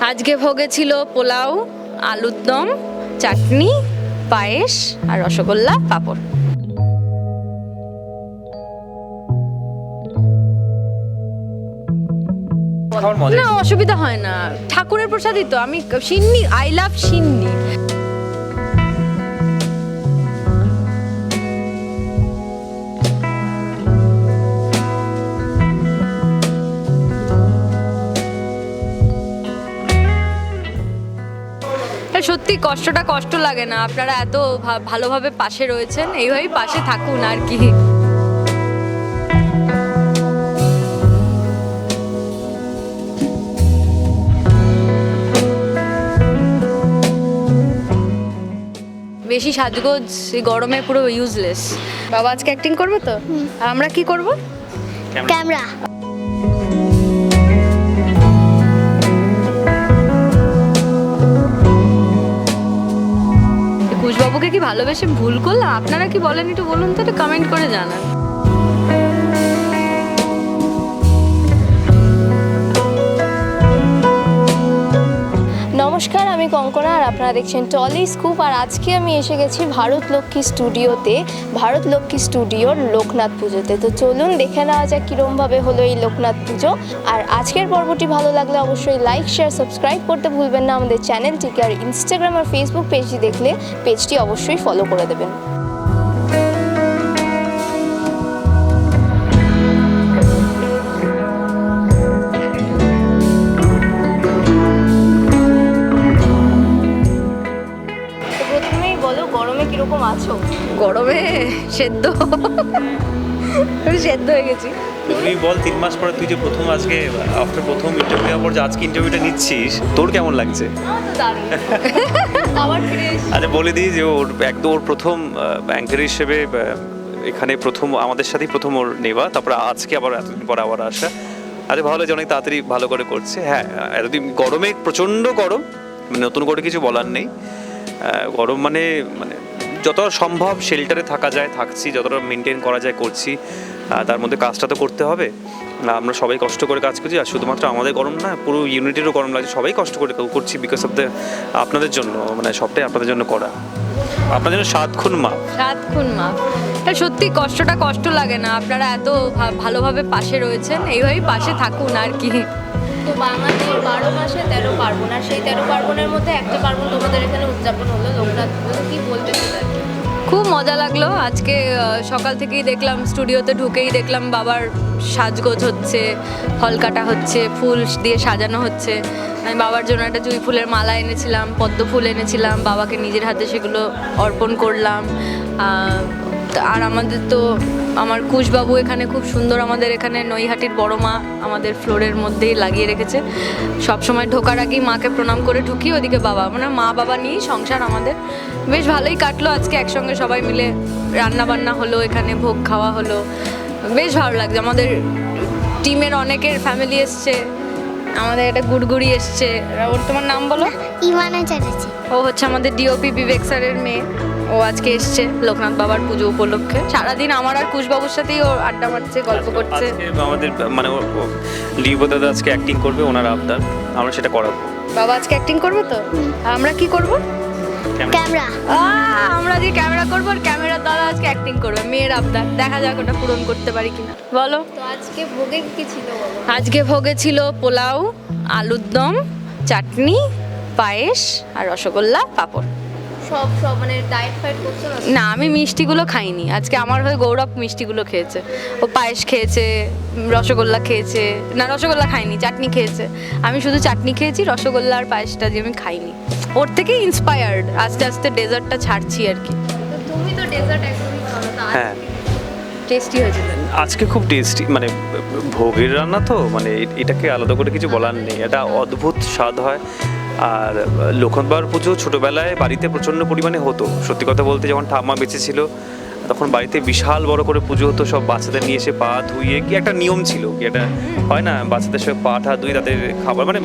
আজকে ভোগে ছিল পোলাও আলুর দম চাটনি পায়েস আর রসগোল্লা পাঁপড়। না অসুবিধা হয় না। ঠাকুরের প্রসাদই তো আমি সিন্নি আই লাভ সিন্নি। সত্যি কষ্টটা কষ্ট লাগে না। আপনারা এত ভা- ভালোভাবে পাশে রয়েছেন এইভাবেই পাশে থাকুন আর কি। বেশি সাজগোজ এই গরমে পুরো ইউজলেস বাবা আজকে অ্যাক্টিং করবে তো? আর আমরা কি করব? ক্যামেরা কুশবাবুকে কি ভালোবেসে ভুল করলাম? আপনারা কি বলেন একটু বলুন তো কমেন্ট করে জানান। নমস্কার, আমি কঙ্কনা আর আপনারা দেখছেন টলি স্কুপ। আর আজকে আমি এসে গেছি ভারত লক্ষ্মী স্টুডিওতে, ভারত লক্ষ্মী স্টুডিওর লোকনাথ পুজোতে। তো চলুন দেখে নেওয়া যাক কীরমভাবে হলো এই লোকনাথ পুজো। আর আজকের পর্বটি ভালো লাগলে অবশ্যই লাইক শেয়ার সাবস্ক্রাইব করতে ভুলবেন না। আমাদের চ্যানেলটিকে আর ইনস্টাগ্রাম আর ফেসবুক পেজটি দেখলে পেজটি অবশ্যই ফলো করে দেবেন। বলো গরমে কীরকম আছো? গরমে সেদ্ধ। সেদ্ধ হয়ে গেছি। তুই বল তিন মাস পরে তুই যে প্রথম আজকে আফটার প্রথম ইন্টারভিউ দেওয়ার পর যে আজকে ইন্টারভিউটা নিচ্ছিস তোর কেমন লাগছে? এসেছি। আচ্ছা বলে দিই যে ওর একদম ওর প্রথম অ্যাঙ্কার হিসেবে এখানে প্রথম আমাদের সাথেই প্রথম ওর নেওয়া তারপরে আজকে আবার এতদিন পর আবার আসা। আরে ভালো যে অনেক তাড়াতাড়ি ভালো করে করছে। হ্যাঁ এতদিন গরমে প্রচণ্ড গরম মানে নতুন করে কিছু বলার নেই। গরম মানে মানে যতটা সম্ভব শেল্টারে থাকা যায়, থাকছি, যতটা মেনটেন করা যায় করছি। তার মধ্যে কাজটা তো করতে হবে। আমরা সবাই কষ্ট করে কাজ করছি, আর শুধুমাত্র আমাদের গরম না, পুরো ইউনিটেরও গরম লাগছে। সবাই কষ্ট করে করছি বিকজ অফ দ্য আপনাদের জন্য মানে সবটাই আপনাদের জন্য করা। আপনার জন্য সাত খুন মা সাত খুন সত্যি কষ্টটা কষ্ট লাগে না। আপনারা এত ভালোভাবে পাশে রয়েছেন, এইভাবেই পাশে থাকুন আর কি। তো বাঙালির বারো মাসে তেরো পার্বণ, আর সেই তেরো পার্বণের মধ্যে একটা পার্বণ তোমাদের এখানে উদযাপন হলো, লোকনাথ পুজো। কি সেটা খুব মজা লাগল। আজকে সকাল থেকেই দেখলাম, স্টুডিওতে ঢুকেই দেখলাম বাবার সাজগোজ হচ্ছে ফল কাটা হচ্ছে, ফুল দিয়ে সাজানো হচ্ছে। আমি বাবার জন্য একটা জুঁই ফুলের মালা এনেছিলাম, পদ্ম ফুল এনেছিলাম, বাবাকে নিজের হাতে সেগুলো অর্পণ করলাম। আর আমাদের তো আমার কুশবাবু এখানে খুব সুন্দর আমাদের এখানে নৈহাটির বড় মা আমাদের ফ্লোরের মধ্যেই লাগিয়ে রেখেছে। সব সময় ঢোকার আগেই মাকে প্রণাম করে ঢুকি ওদিকে বাবা মানে মা বাবা নিয়েই সংসার আমাদের। বেশ ভালোই কাটলো আজকে একসঙ্গে সবাই মিলে। রান্না বান্না হলো এখানে ভোগ খাওয়া হলো। বেশ ভালো লাগছে। আমাদের টিমের অনেকের ফ্যামিলি এসছে। আমাদের একটা গুড়গুড়ি এসছে। ওর তোমার নাম বলো? ইমানা চ্যাটার্জি। ও হচ্ছে আমাদের ডিওপি বিবেক স্যারের মেয়ে। ও আজকে এসছে লোকনাথ বাবার পুজো উপলক্ষে। সারাদিন আমার আর কুশবাবুর সাথেই ও আড্ডা মারছে গল্প করছে। আমাদের মানে লিব দাদা আজকে অ্যাক্টিং করবে ওনার আবদার। আমরা সেটা করাবো। বাবা আজকে অ্যাক্টিং করবে তো? আমরা কি করব? ক্যামেরা আমরা যে ক্যামেরা করব আর ক্যামেরার দাদা আজকে অ্যাক্টিং করবে মেয়ের আবদার। দেখা যাক ওটা পূরণ করতে পারি কিনা। বলো। তো আজকে ভোগে কি ছিল বলো? আজকে ভোগে ছিল পোলাও আলুর দম চাটনি পায়েস আর রসগোল্লা পাঁপড়। সব সব মানে ডায়েট ফাইট করছ না? না আমি মিষ্টিগুলো খাইনি। আজকে আমার হয়ে গৌরব মিষ্টিগুলো খেয়েছে। ও পায়েস খেয়েছে রসগোল্লা খেয়েছে। না রসগোল্লা খাইনি চাটনি খেয়েছে। আমি শুধু চাটনি খেয়েছি রসগোল্লা আর পায়েসটা যে আমি খাইনি। ওর থেকে ইন্সপায়ার্ড আস্তে আস্তে ডেজার্টটা ছাড়ছি আর কি। তুমি তো ডেজার্ট একদমই খাও না হ্যাঁ। টেস্টি হয়েছে আজকে খুব টেস্টি মানে ভোগের রান্না তো মানে এটাকে আলাদা করে কিছু বলার নেই। এটা অদ্ভুত স্বাদ হয়। আর লোকনাথবার পুজো ছোটোবেলায় বাড়িতে প্রচণ্ড পরিমাণে হতো। সত্যি কথা বলতে যখন ঠাম্মা বেঁচে ছিল, তখন বাড়িতে বিশাল বড় করে পুজো হতো, সব বাচ্চাদের নিয়ে এসে পা ধুয়ে, কি একটা নিয়ম ছিল, কি একটা হয় না, বাচ্চাদের সঙ্গে পা ঠা ধুয়ে তাদের খাবার মানে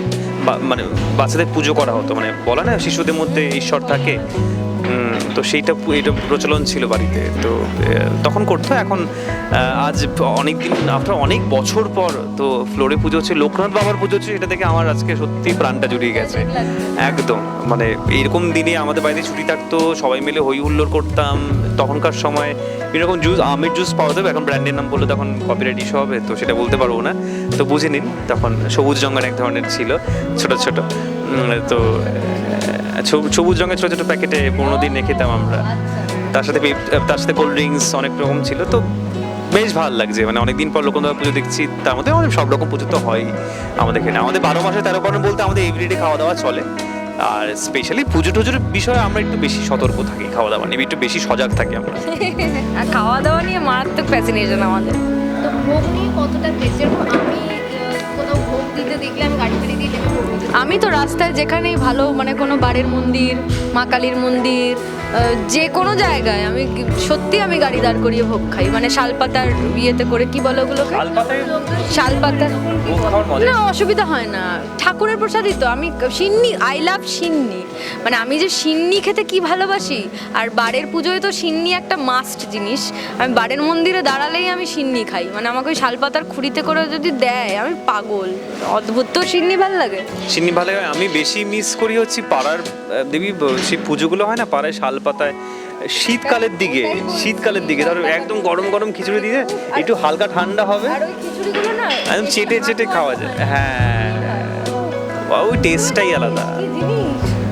মানে বাচ্চাদের পুজো করা হতো। মানে বলা না শিশুদের মধ্যে ঈশ্বর থাকে তো সেইটা এটা প্রচলন ছিল বাড়িতে। তো তখন করতো, এখন আজ অনেক দিন আফটার অনেক বছর পর, তো ফ্লোরে পুজো হচ্ছে, লোকনাথ বাবার পুজো হচ্ছে এটা থেকে আমার আজকে সত্যি প্রাণটা জুড়িয়ে গেছে। একদম মানে এরকম দিনে আমাদের বাড়িতে ছুটি থাকতো, সবাই মিলে হই হুল্লোড় করতাম, তখনকার সময় এরকম জুস আমের জুস পাওয়া যাবে, এখন ব্র্যান্ডের নাম বললে তখন কপিরাইট ইস্যু হবে, তো সেটা বলতে পারব না। তো বুঝে নিন, তখন সবুজ রঙের এক ধরনের ছিল, ছোট ছোট। তো সবুজ রঙের ছোটো ছোটো প্যাকেটে পনেরো দিন খেতাম আমরা। তার সাথে তার সাথে কোল্ড ড্রিঙ্কস অনেক রকম ছিল তো বেশ ভালো লাগছে। মানে অনেকদিন পর লোকনাথ পুজো দেখছি তার মধ্যে অনেক সব রকম পুজো তো হয় আমাদের এখানে। আমাদের বারো মাসে তেরো পার্বণ বলতে আমাদের এভরিডে খাওয়া দাওয়া চলে। আর স্পেশালি পুজো টুজোর বিষয়ে আমরা একটু বেশি সতর্ক থাকি খাওয়া দাওয়া নিয়ে একটু বেশি সজাগ থাকি আমরা। খাওয়া দাওয়া নিয়ে মারাত্মক ফ্যাসিনেশন আমাদের। তো ভোগ নিয়ে কতটা আমি দিতে দেখলে আমি গাড়ি ফেলে দিয়ে আমি তো রাস্তায় যেখানেই ভালো মানে কোনো বাড়ির মন্দির, মা কালীর মন্দির যে কোনো জায়গায় আমি সত্যি আমি গাড়ি দাঁড় করিয়ে ভোগ খাই। মানে শালপাতার ইয়েতে করে কি বলো ওগুলোকে? শালপাতা না অসুবিধা হয় না। ঠাকুরের প্রসাদই তো। আমি সিন্নি আই লাভ সিন্নি। মানে আমি যে সিন্নি খেতে কি ভালোবাসি? আর বাড়ির পুজোয় তো সিন্নি একটা মাস্ট জিনিস। আমি বাড়ির মন্দিরে দাঁড়ালেই আমি সিন্নি খাই। মানে আমাকে ওই শালপাতার খুঁড়িতে করে যদি দেয় আমি পাগল। অদ্ভুত তো সিন্নি ভালো লাগে। সিন্নি ভালো লাগে। আমি বেশি মিস করি হচ্ছে পাড়ার দেবী সেই পুজোগুলো হয় না পাড়ায় শাল পাতায় শীতকালের দিকে শীতকালের দিকে ধরো একদম গরম গরম খিচুড়ি দিয়ে একটু হালকা ঠান্ডা হবে। আর ওই খিচুড়িগুলো না একদম চেটে চেটে খাওয়া যায়। হ্যাঁ। ওই টেস্টটাই আলাদা।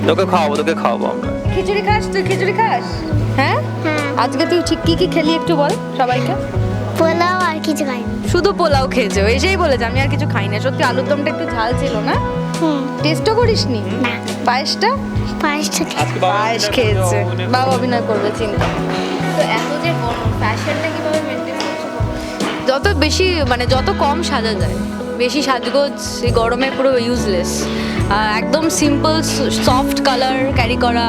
তোকে খাওয়াবো তোকে খাওয়াবো আমরা। খিচুড়ি খাস তুই খিচুড়ি খাস? হ্যাঁ? আজকে তুই ঠিক কি কি খেলি একটু বল সবাইকে। পোলাও আর কিছু খাই শুধু পোলাও খেয়েছে এসেই বলেছে আমি আর কিছু খাই না সত্যি আলুর দমটা একটু ঝাল ছিল না? টেস্টও করিসনি? না। পায়েসটা? পায়েসটা পায়েস খেয়েছে। বাবা অভিনয় করবে। চিন্তা তো এত যে ফ্যাশনটা কীভাবে মেনটেন যত বেশি মানে যত কম সাজা যায় বেশি সাজগোজ এই গরমে পুরো ইউজলেস একদম সিম্পল সফট কালার ক্যারি করা।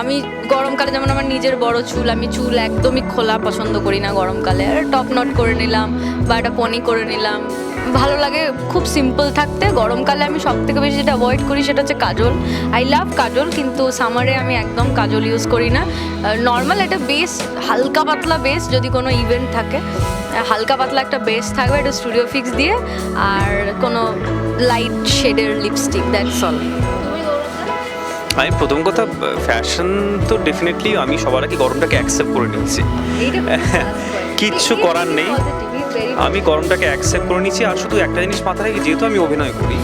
আমি গরমকালে যেমন আমার নিজের বড় চুল আমি চুল একদমই খোলা পছন্দ করি না গরমকালে। আর টপ নট করে নিলাম বা একটা পনি করে নিলাম। ভালো লাগে খুব সিম্পল থাকতে। গরমকালে আমি সব থেকে বেশি যেটা অ্যাভয়েড করি সেটা হচ্ছে কাজল। আই লাভ কাজল কিন্তু সামারে আমি একদম কাজল ইউজ করি না। নর্মাল একটা বেস হালকা পাতলা বেস যদি কোনো ইভেন্ট থাকে হালকা পাতলা একটা বেস থাকবে একটা স্টুডিও ফিক্স দিয়ে আর কোনো লাইট শেডের লিপস্টিক দ্যাটস অল আমি প্রথম কথা ফ্যাশন তো ডেফিনেটলি আমি সবার আগে গরমটাকে অ্যাকসেপ্ট করে নিচ্ছি কিচ্ছু করার নেই। আমি গরমটাকে অ্যাকসেপ্ট করে নিচ্ছি আর শুধু একটা জিনিস মাথায় রাখি, যেহেতু আমি অভিনয় করি,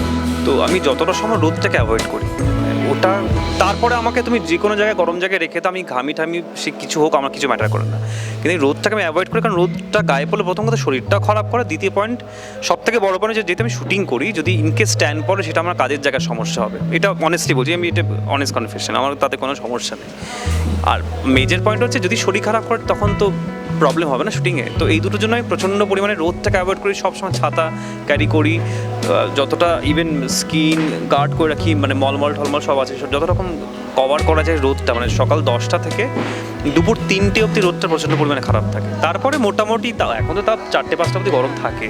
তো আমি যতটা সময় রোদটাকে অ্যাভয়েড করি। ওটা, তারপরে আমাকে তুমি যে কোনো জায়গায় গরম জায়গায় রেখে তো আমি ঘামি ঠামি, সে কিছু হোক, আমার কিছু ম্যাটার করে না। কিন্তু রোদটাকে আমি অ্যাভয়েড করি, কারণ রোদটা গায়ে পড়লে প্রথম কথা শরীরটা খারাপ করে, দ্বিতীয় পয়েন্ট সব থেকে বড় পয়েন্ট যেহেতু আমি শুটিং করি, যদি ইনকেস স্ট্যান্ড পড়ে, সেটা আমার কাজের জায়গায় সমস্যা হবে। এটা অনেস্টলি বলছি, আমি এটা অনেস্ট কনফেশন আমার তাতে কোনো সমস্যা নেই। আর মেজর পয়েন্ট হচ্ছে যদি শরীর খারাপ করে, তখন তো প্রবলেম হবে না শুটিংয়ে তো এই দুটোর জন্য আমি প্রচণ্ড পরিমাণে রোদটাকে অ্যাভয়েড করি, সবসময় ছাতা ক্যারি করি। যতটা ইভেন স্কিন গার্ড করে রাখি মানে মলমল টলমল সব আছে, সব যত রকম কভার করা যায় রোদটা মানে সকাল দশটা থেকে দুপুর তিনটে অবধি রোদটা প্রচণ্ড পরিমাণে খারাপ থাকে। তারপরে মোটামুটি তা এখন তো তা চারটে পাঁচটা অবধি গরম থাকে।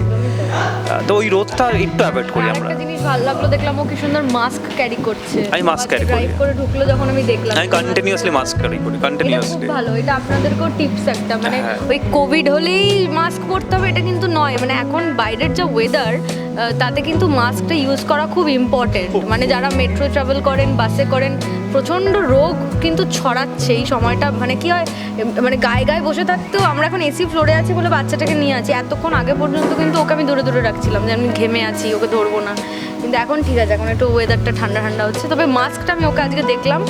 তো ওই রোদটা একটু অ্যাভয়েড করি আমরা। জিনিস ভালো লাগল দেখলাম ও কি সুন্দর মাস্ক ক্যারি করছে। আমি mask carry করি। করে ঢুকলো যখন আমি দেখলাম। আমি কন্টিনিউয়াসলি মাস্ক ক্যারি করি কন্টিনিউয়াসলি ভালো এটা আপনাদেরকেও টিপস একটা মানে হ্যাঁ। ওই কোভিড হলেই মাস্ক পরতে হবে এটা কিন্তু নয়। মানে এখন বাইরের যা ওয়েদার তাতে কিন্তু মাস্কটা ইউজ করা খুব ইম্পর্টেন্ট মানে যারা মেট্রো ট্রাভেল করেন বাসে করেন প্রচণ্ড রোগ কিন্তু ছড়াচ্ছে এই সময়টা। মানে কি হয় মানে গায়ে গায়ে বসে থাকতেও আমরা এখন এসি ফ্লোরে আছি বলে বাচ্চাটাকে নিয়ে আছি। এতক্ষণ আগে পর্যন্ত কিন্তু ওকে আমি দূরে দূরে রাখছিলাম যে আমি ঘেমে আছি, ওকে ধরবো না। কিন্তু এখন ঠিক আছে, এখন একটু ওয়েদারটা ঠান্ডা ঠান্ডা হচ্ছে। তবে মাস্কটা আমি ওকে আজকে দেখলাম।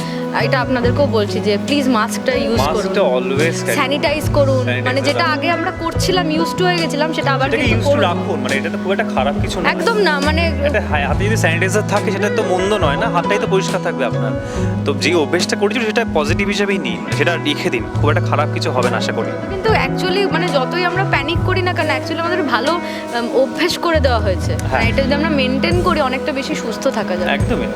এটা আপনাদেরকেও বলছি যে প্লিজ মাস্কটা ইউজ করুন। অলওয়েজ স্যানিটাইজ করুন। মানে যেটা আগে আমরা করছিলাম ইউজ টু হয়ে গেছিলাম সেটা আবার কিন্তু করুন। রাখুন। মানে এটা তো খুব একটা খারাপ কিছু না। একদম না মানে হাতে যদি স্যানিটাইজার থাকে সেটা তো মন্দ নয় না? হাতটাই তো পরিষ্কার থাকবে আপনার। তো যে অভ্যেসটা করেছিল সেটা পজিটিভ হিসেবেই নিন। সেটা লিখে দিন। খুব একটা খারাপ কিছু হবে না আশা করি। কিন্তু অ্যাকচুয়ালি মানে যতই আমরা প্যানিক করি না কেন অ্যাকচুয়ালি আমাদের ভালো অভ্যেস করে দেওয়া হয়েছে। হ্যাঁ। এটা যদি আমরা মেনটেন করি অনেকটা বেশি সুস্থ থাকা যায় একদমই।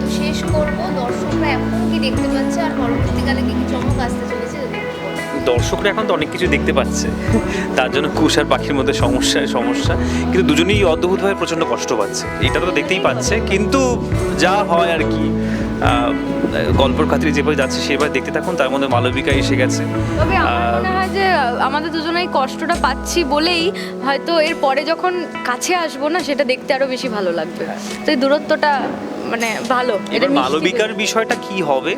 তো শেষ করব। দর্শকরা এখন কি দেখতে পাচ্ছে আর পরবর্তীকালে কি কি চমক আসতে চলেছে। দর্শকরা এখন তো অনেক কিছু দেখতে পাচ্ছে। তার জন্য কুশ আর পাখির মধ্যে সমস্যা সমস্যা। কিন্তু দুজনেই অদ্ভুতভাবে প্রচণ্ড কষ্ট পাচ্ছে। এটা তো দেখতেই পাচ্ছে। কিন্তু যা হয় আর কি গল্পর খাতিরে যেভাবে যাচ্ছে সেভাবে দেখতে থাকুন। তার মধ্যে মালবিকা এসে গেছে। তবে আমার মনে হয় যে আমাদের দুজনেই কষ্টটা পাচ্ছি বলেই হয়তো এর পরে যখন কাছে আসব না সেটা দেখতে আরও বেশি ভালো লাগবে। তো এই দূরত্বটা মানে ভালো এটা মালবিকার বিষয়টা কি হবে?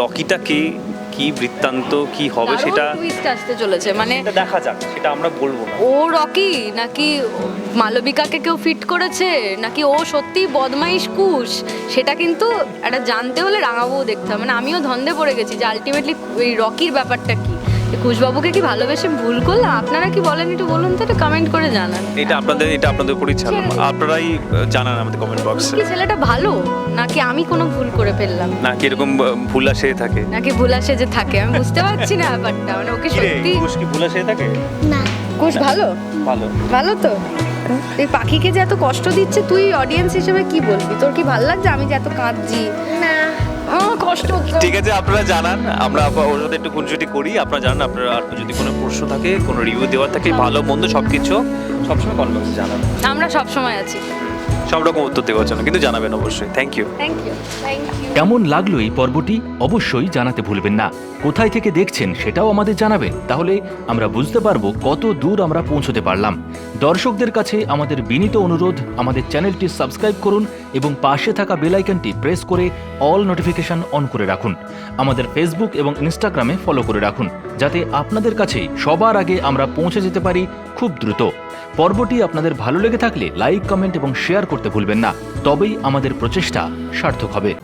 রকিটা কে কি বৃত্তান্ত কি হবে সেটা টুইস্ট আসতে চলেছে মানে দেখা যাক সেটা আমরা বলব না। ও রকি নাকি মালবিকাকে কেউ ফিট করেছে নাকি ও সত্যি বদমাইশ কুশ? সেটা কিন্তু একটা জানতে হলে রাঙাবু দেখতে হবে। মানে আমিও ধন্দে পড়ে গেছি যে আলটিমেটলি ওই রকির ব্যাপারটা কি? কুশবাবুকে কি ভালোবেসে ভুল করলাম? আপনারা কি বলেন একটু বলুন তো একটু কমেন্ট করে জানান। এটা আপনাদের এটা আপনাদের উপরই ছাড়লাম। আপনারাই জানান আমাদের কমেন্ট বক্সে কি ছেলেটা ভালো? নাকি আমি কোনো ভুল করে ফেললাম? না কি এরকম ভুল আসে থাকে? নাকি ভুলা যে থাকে? আমি বুঝতে পারছি না ব্যাপারটা। মানে ওকে সত্যি ঘুষ কি ভুল আসে থাকে? না। কুশ ভালো? ভালো। ভালো তো? এই পাখিকে যে এত কষ্ট দিচ্ছে তুই অডিয়েন্স হিসেবে কি বলবি? তোর কি ভালো লাগছে? আমি যে এত কাঁদছি। না। কষ্ট হচ্ছে। ঠিক আছে আপনারা জানান। আমরা ওর সাথে একটু খুনসুটি করি। আপনারা জানান আপনারা আর যদি কোনো প্রশ্ন থাকে কোনো রিভিউ দেওয়ার থাকে ভালো মন্দ সব কিছু সবসময় কমেন্ট জানান আমরা সবসময় আছি। সব রকম উত্তর দেওয়ার জন্য কিন্তু জানাবেন অবশ্যই। Thank you thank you thank you কেমন লাগল এই পর্বটি? অবশ্যই জানাতে ভুলবেন না। কোথায় থেকে দেখছেন সেটাও আমাদের জানাবেন। তাহলে আমরা বুঝতে পারব কত দূর আমরা পৌঁছতে পারলাম। দর্শকদের কাছে আমাদের বিনীত অনুরোধ আমাদের চ্যানেলটি সাবস্ক্রাইব করুন এবং পাশে থাকা বেল আইকনটি প্রেস করে অল নোটিফিকেশন অন করে রাখুন। আমাদের ফেসবুক এবং ইনস্টাগ্রামে ফলো করে রাখুন যাতে আপনাদের কাছে সবার আগে আমরা পৌঁছে যেতে পারি খুব দ্রুত। পর্বটি আপনাদের ভালো লেগে থাকলে লাইক কমেন্ট এবং শেয়ার করতে ভুলবেন না। তবেই আমাদের প্রচেষ্টা সার্থক হবে।